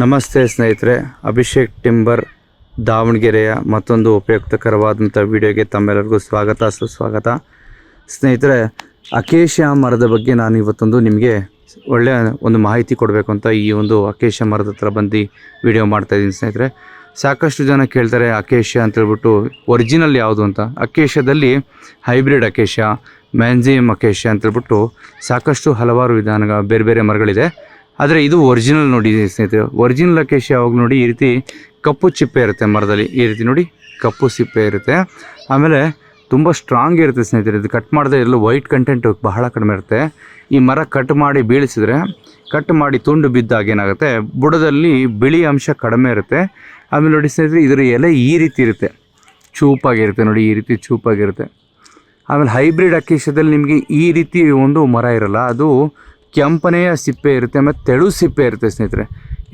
ನಮಸ್ತೆ ಸ್ನೇಹಿತರೆ, ಅಭಿಷೇಕ್ ಟಿಂಬರ್ ದಾವಣಗೆರೆಯ ಮತ್ತೊಂದು ಉಪಯುಕ್ತಕರವಾದಂಥ ವಿಡಿಯೋಗೆ ತಮ್ಮೆಲ್ಲರಿಗೂ ಸ್ವಾಗತ, ಸುಸ್ವಾಗತ. ಸ್ನೇಹಿತರೆ, ಅಕೇಶ ಮರದ ಬಗ್ಗೆ ನಾನು ಇವತ್ತೊಂದು ನಿಮಗೆ ಒಳ್ಳೆಯ ಒಂದು ಮಾಹಿತಿ ಕೊಡಬೇಕು ಅಂತ ಈ ಒಂದು ಅಕೇಶ ಮರದ ಹತ್ರ ಬಂದು ವಿಡಿಯೋ ಮಾಡ್ತಾಯಿದ್ದೀನಿ ಸ್ನೇಹಿತರೆ. ಸಾಕಷ್ಟು ಜನ ಕೇಳ್ತಾರೆ ಅಕೇಶ ಅಂತ ಹೇಳ್ಬಿಟ್ಟು ಒರಿಜಿನಲ್ ಯಾವುದು ಅಂತ. ಅಕೇಶದಲ್ಲಿ ಹೈಬ್ರಿಡ್ ಅಕೇಶ ಮ್ಯಾನ್ಜಿಯಮ್ ಅಕೇಶ ಅಂತೇಳ್ಬಿಟ್ಟು ಸಾಕಷ್ಟು ಹಲವಾರು ವಿಧಾನಗಳ ಬೇರೆ ಬೇರೆ ಮರಗಳಿದೆ. ಆದರೆ ಇದು ಒರಿಜಿನಲ್ ನೋಡಿ ಸ್ನೇಹಿತರೆ. ಒರಿಜಿನಲ್ ಅಕೇಶ ಯಾವಾಗ ನೋಡಿ ಈ ರೀತಿ ಕಪ್ಪು ಚಿಪ್ಪೆ ಇರುತ್ತೆ ಮರದಲ್ಲಿ. ಈ ರೀತಿ ನೋಡಿ ಕಪ್ಪು ಸಿಪ್ಪೆ ಇರುತ್ತೆ. ಆಮೇಲೆ ತುಂಬ ಸ್ಟ್ರಾಂಗ್ ಇರುತ್ತೆ ಸ್ನೇಹಿತರೆ. ಇದು ಕಟ್ ಮಾಡಿದ್ರೆ ಎಲ್ಲ ವೈಟ್ ಕಂಟೆಂಟ್ ಬಹಳ ಕಡಿಮೆ ಇರುತ್ತೆ. ಈ ಮರ ಕಟ್ ಮಾಡಿ ಬೀಳಿಸಿದ್ರೆ ಕಟ್ ಮಾಡಿ ತುಂಡು ಬಿದ್ದಾಗ ಏನಾಗುತ್ತೆ? ಬುಡದಲ್ಲಿ ಬಿಳಿ ಅಂಶ ಕಡಿಮೆ ಇರುತ್ತೆ. ಆಮೇಲೆ ನೋಡಿ ಸ್ನೇಹಿತರೆ, ಇದರ ಎಲೆ ಈ ರೀತಿ ಇರುತ್ತೆ. ಚೂಪಾಗಿರುತ್ತೆ ನೋಡಿ, ಈ ರೀತಿ ಚೂಪಾಗಿರುತ್ತೆ. ಆಮೇಲೆ ಹೈಬ್ರಿಡ್ ಅಕೇಶದಲ್ಲಿ ನಿಮಗೆ ಈ ರೀತಿ ಒಂದು ಮರ ಇರಲ್ಲ. ಅದು ಕೆಂಪನೆಯ ಸಿಪ್ಪೆ ಇರುತ್ತೆ ಮತ್ತು ತೆಳು ಸಿಪ್ಪೆ ಇರುತ್ತೆ ಸ್ನೇಹಿತರೆ.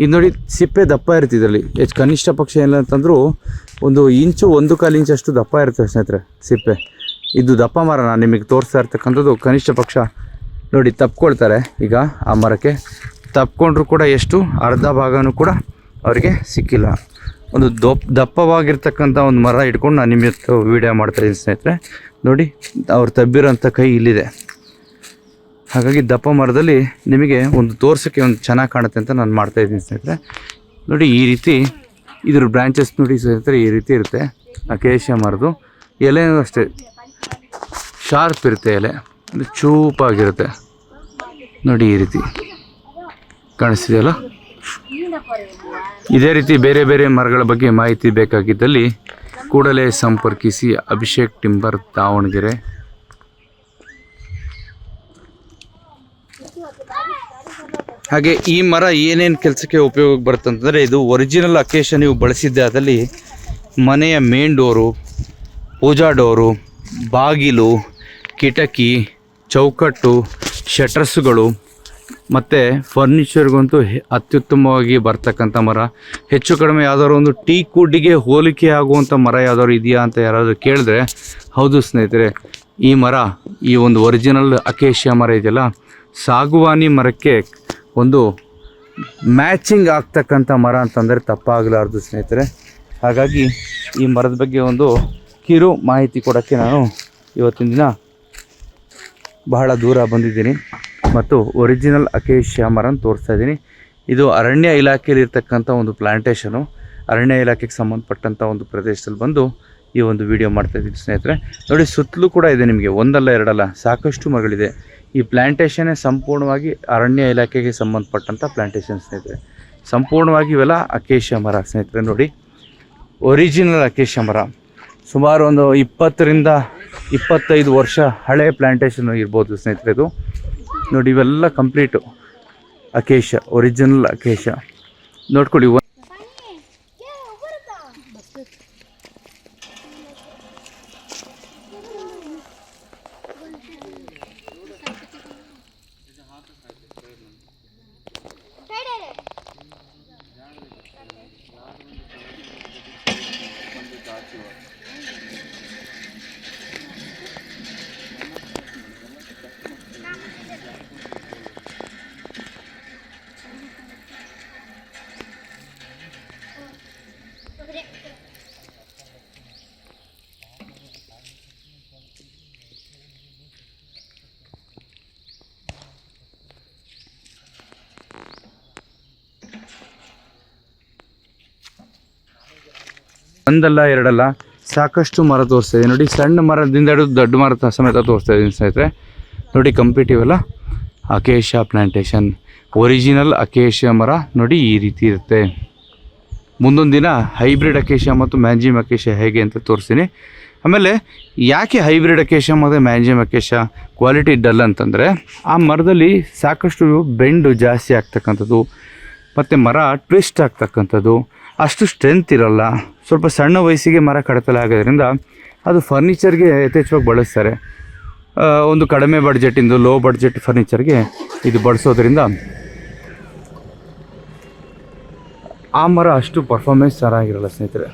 ಇದು ನೋಡಿ ಸಿಪ್ಪೆ ದಪ್ಪ ಇರುತ್ತೆ ಇದರಲ್ಲಿ. ಹೆಚ್ಚು ಕನಿಷ್ಠ ಪಕ್ಷ ಏನಿಲ್ಲ ಅಂತಂದರೂ ಒಂದು ಇಂಚು, ಒಂದು ಕಾಲು ಇಂಚಷ್ಟು ದಪ್ಪ ಇರುತ್ತೆ ಸ್ನೇಹಿತರೆ ಸಿಪ್ಪೆ. ಇದು ದಪ್ಪ ಮರ ನಾನು ನಿಮಗೆ ತೋರಿಸ್ತಾ ಇರ್ತಕ್ಕಂಥದ್ದು ಕನಿಷ್ಠ ಪಕ್ಷ. ನೋಡಿ, ತಪ್ಕೊಳ್ತಾರೆ. ಈಗ ಆ ಮರಕ್ಕೆ ತಪ್ಕೊಂಡ್ರು ಕೂಡ ಎಷ್ಟು? ಅರ್ಧ ಭಾಗನೂ ಕೂಡ ಅವರಿಗೆ ಸಿಕ್ಕಿಲ್ಲ. ಒಂದು ದೊಪ್, ದಪ್ಪವಾಗಿರ್ತಕ್ಕಂಥ ಒಂದು ಮರ ಇಟ್ಕೊಂಡು ನಾನು ನಿಮ್ಮ ವಿಡಿಯೋ ಮಾಡ್ತಾ ಮಾಡ್ತಾಯಿದ್ದೀನಿ ಸ್ನೇಹಿತರೆ. ನೋಡಿ, ಅವ್ರು ತಬ್ಬಿರೋಂಥ ಕೈ ಇಲ್ಲಿದೆ. ಹಾಗಾಗಿ ದಪ್ಪ ಮರದಲ್ಲಿ ನಿಮಗೆ ಒಂದು ತೋರ್ಸೋಕ್ಕೆ ಒಂದು ಚೆನ್ನಾಗಿ ಕಾಣುತ್ತೆ ಅಂತ ನಾನು ಮಾಡ್ತಾ ಇದ್ದೀನಿ ಸ್ನೇಹಿತರೆ. ನೋಡಿ, ಈ ರೀತಿ ಇದ್ರ ಬ್ರಾಂಚಸ್ ನೋಡಿ ಸ್ನೇಹಿತರೆ, ಈ ರೀತಿ ಇರುತ್ತೆ. ಅಕೇಶ ಮರದು ಎಲೆನೂ ಅಷ್ಟೇ. ಶಾರ್ಪ್ ಇರುತ್ತೆ ಎಲೆ. ಅಂದರೆ ಚೂಪಾಗಿರುತ್ತೆ. ನೋಡಿ, ಈ ರೀತಿ ಕಾಣಿಸ್ತಿದೆಯಲ್ಲ? ಇದೇ ರೀತಿ ಬೇರೆ ಬೇರೆ ಮರಗಳ ಬಗ್ಗೆ ಮಾಹಿತಿ ಬೇಕಾಗಿದ್ದಲ್ಲಿ ಕೂಡಲೇ ಸಂಪರ್ಕಿಸಿ ಅಭಿಷೇಕ್ ಟಿಂಬರ್ ದಾವಣಗೆರೆ ಹಾಗೆ ಈ ಮರ ಏನೇನು ಕೆಲಸಕ್ಕೆ ಉಪಯೋಗ ಬರುತ್ತೆ ಅಂತಂದರೆ ಇದು ಒರಿಜಿನಲ್ ಅಕೇಶನ್ ನೀವು ಬಳಸಿದ್ದೆ ಅದರಲ್ಲಿ ಮನೆಯ ಮೇನ್ ಡೋರು ಪೂಜಾ ಡೋರು ಬಾಗಿಲು, ಕಿಟಕಿ, ಚೌಕಟ್ಟು ಶಟರ್ಸ್ಗಳು ಮತ್ತು ಫರ್ನಿಚರ್ಗಂತೂ ಅತ್ಯುತ್ತಮವಾಗಿ ಬರ್ತಕ್ಕಂಥ ಮರ. ಹೆಚ್ಚು ಕಡಿಮೆ ಯಾವ್ದಾದ್ರು ಒಂದು ಟೀ ಕುಡ್ಡಿಗೆ ಹೋಲಿಕೆ ಆಗುವಂಥ ಮರ ಯಾವ್ದಾದ್ರು ಇದೆಯಾ ಅಂತ ಯಾರಾದರೂ ಕೇಳಿದ್ರೆ, ಹೌದು ಸ್ನೇಹಿತರೆ, ಈ ಮರ, ಈ ಒಂದು ಒರಿಜಿನಲ್ ಅಕೇಶಿಯ ಮರ ಇದೆಯಲ್ಲ ಸಾಗುವಾನಿ ಮರಕ್ಕೆ ಒಂದು ಮ್ಯಾಚಿಂಗ್ ಆಗ್ತಕ್ಕಂಥ ಮರ ಅಂತಂದರೆ ತಪ್ಪಾಗಲಾರ್ದು ಸ್ನೇಹಿತರೆ. ಹಾಗಾಗಿ ಈ ಮರದ ಬಗ್ಗೆ ಒಂದು ಕಿರು ಮಾಹಿತಿ ಕೊಡೋಕ್ಕೆ ನಾನು ಇವತ್ತಿನ ದಿನ ಬಹಳ ದೂರ ಬಂದಿದ್ದೀನಿ ಮತ್ತು ಒರಿಜಿನಲ್ ಅಕೇಶಿಯಾ ಮರನ ತೋರಿಸ್ತಾ ಇದ್ದೀನಿ. ಇದು ಅರಣ್ಯ ಇಲಾಖೆಯಲ್ಲಿ ಇರ್ತಕ್ಕಂಥ ಒಂದು ಪ್ಲಾಂಟೇಶನು. ಅರಣ್ಯ ಇಲಾಖೆಗೆ ಸಂಬಂಧಪಟ್ಟಂಥ ಒಂದು ಪ್ರದೇಶದಲ್ಲಿ ಬಂದು ಈ ಒಂದು ವಿಡಿಯೋ ಮಾಡ್ತಾ ಇದ್ದೀನಿ ಸ್ನೇಹಿತರೆ. ನೋಡಿ, ಸುತ್ತಲೂ ಕೂಡ ಇದೆ ನಿಮಗೆ ಒಂದಲ್ಲ ಎರಡಲ್ಲ, ಸಾಕಷ್ಟು ಮರಗಳಿದೆ. ಈ ಪ್ಲಾಂಟೇಶನ್ನೇ ಸಂಪೂರ್ಣವಾಗಿ ಅರಣ್ಯ ಇಲಾಖೆಗೆ ಸಂಬಂಧಪಟ್ಟಂಥ ಪ್ಲಾಂಟೇಶನ್ ಸ್ನೇಹಿತರೆ. ಸಂಪೂರ್ಣವಾಗಿ ಇವೆಲ್ಲ ಅಕೇಶಿಯಾ ಮರ ಸ್ನೇಹಿತರೆ, ನೋಡಿ. ಒರಿಜಿನಲ್ ಅಕೇಶ ಮರ. ಸುಮಾರು ಒಂದು ಇಪ್ಪತ್ತರಿಂದ ಇಪ್ಪತ್ತೈದು ವರ್ಷ ಹಳೆ ಪ್ಲಾಂಟೇಶನ್ ಇರ್ಬೋದು ಸ್ನೇಹಿತರೆ ಇದು. ನೋಡಿ, ಇವೆಲ್ಲ ಕಂಪ್ಲೀಟು ಅಕೇಶ ಒರಿಜಿನಲ್ ಅಕೇಶ ನೋಡ್ಕೊಳ್ಳಿ ಒಂದಲ್ಲ ಎರಡಲ್ಲ ಸಾಕಷ್ಟು ಮರ ತೋರಿಸ್ತಾ ಇದೆ. ನೋಡಿ, ಸಣ್ಣ ಮರದಿಂದ ಹಿಡಿದು ದೊಡ್ಡ ಮರ ಸಮೇತ ತೋರಿಸ್ತಾ ಇದ್ದೀನಿ ಸ್ನೇಹಿತರೆ. ನೋಡಿ ಕಂಪ್ಲೀಟ್ ಇವೆಲ್ಲ ಅಕೇಶ ಪ್ಲಾಂಟೇಶನ್ ಒರಿಜಿನಲ್ ಅಕೇಶ ಮರ ನೋಡಿ ಈ ರೀತಿ ಇರುತ್ತೆ. ಮುಂದೊಂದು ದಿನ ಹೈಬ್ರಿಡ್ ಅಕೇಶ ಮತ್ತು ಮ್ಯಾಂಜಿಮ್ ಅಕೇಶ ಹೇಗೆ ಅಂತ ತೋರಿಸ್ತೀನಿ. ಆಮೇಲೆ ಯಾಕೆ ಹೈಬ್ರಿಡ್ ಅಕೇಶ ಮತ್ತು ಮ್ಯಾಂಜಿಮ್ ಅಕೇಶ ಕ್ವಾಲಿಟಿ ಡಲ್ ಅಂತಂದರೆ, ಆ ಮರದಲ್ಲಿ ಸಾಕಷ್ಟು ಬೆಂಡು ಜಾಸ್ತಿ ಆಗ್ತಕ್ಕಂಥದ್ದು. ಮತ್ತು ಮರ ಟ್ವಿಸ್ಟ್ ಆಗ್ತಕ್ಕಂಥದ್ದು, ಅಷ್ಟು ಸ್ಟ್ರೆಂತ್ ಇರಲ್ಲ. ಸ್ವಲ್ಪ ಸಣ್ಣ ವಯಸ್ಸಿಗೆ ಮರ ಕಡತಲೆ ಆಗೋದ್ರಿಂದ ಅದು ಫರ್ನಿಚರ್ಗೆ ಯಥೇಚ್ಛವಾಗಿ ಬಳಸ್ತಾರೆ. ಒಂದು ಕಡಿಮೆ ಬಡ್ಜೆಟಿಂದು ಲೋ ಬಡ್ಜೆಟ್ ಫರ್ನಿಚರ್ಗೆ ಇದು ಬಳಸೋದ್ರಿಂದ ಆ ಮರ ಅಷ್ಟು ಪರ್ಫಾರ್ಮೆನ್ಸ್ ಚೆನ್ನಾಗಿರಲ್ಲ ಸ್ನೇಹಿತರೆ.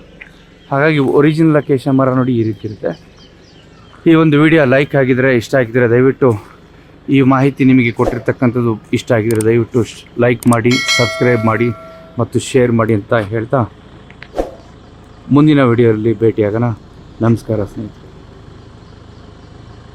ಹಾಗಾಗಿ ಒರಿಜಿನಲ್ ಅಕೇಶ ಮರ ನೋಡಿ ಈ ರೀತಿ ಇರುತ್ತೆ. ಈ ಒಂದು ವಿಡಿಯೋ ಲೈಕ್ ಆಗಿದ್ರೆ, ಇಷ್ಟ ಆಗಿದ್ರೆ ದಯವಿಟ್ಟು ಈ ಮಾಹಿತಿ ನಿಮಗೆ ಕೊಟ್ಟಿರ್ತಕ್ಕಂಥದ್ದು ಇಷ್ಟ ಆಗಿದ್ರೆ ದಯವಿಟ್ಟು ಲೈಕ್ ಮಾಡಿ ಸಬ್ಸ್ಕ್ರೈಬ್ ಮಾಡಿ ಮತ್ತು ಶೇರ್ ಮಾಡಿ ಅಂತ ಹೇಳ್ತಾ ಮುಂದಿನ ವಿಡಿಯೋದಲ್ಲಿ ಭೇಟಿಯಾಗೋಣ. ನಮಸ್ಕಾರ ಸ್ನೇಹಿತರೆ.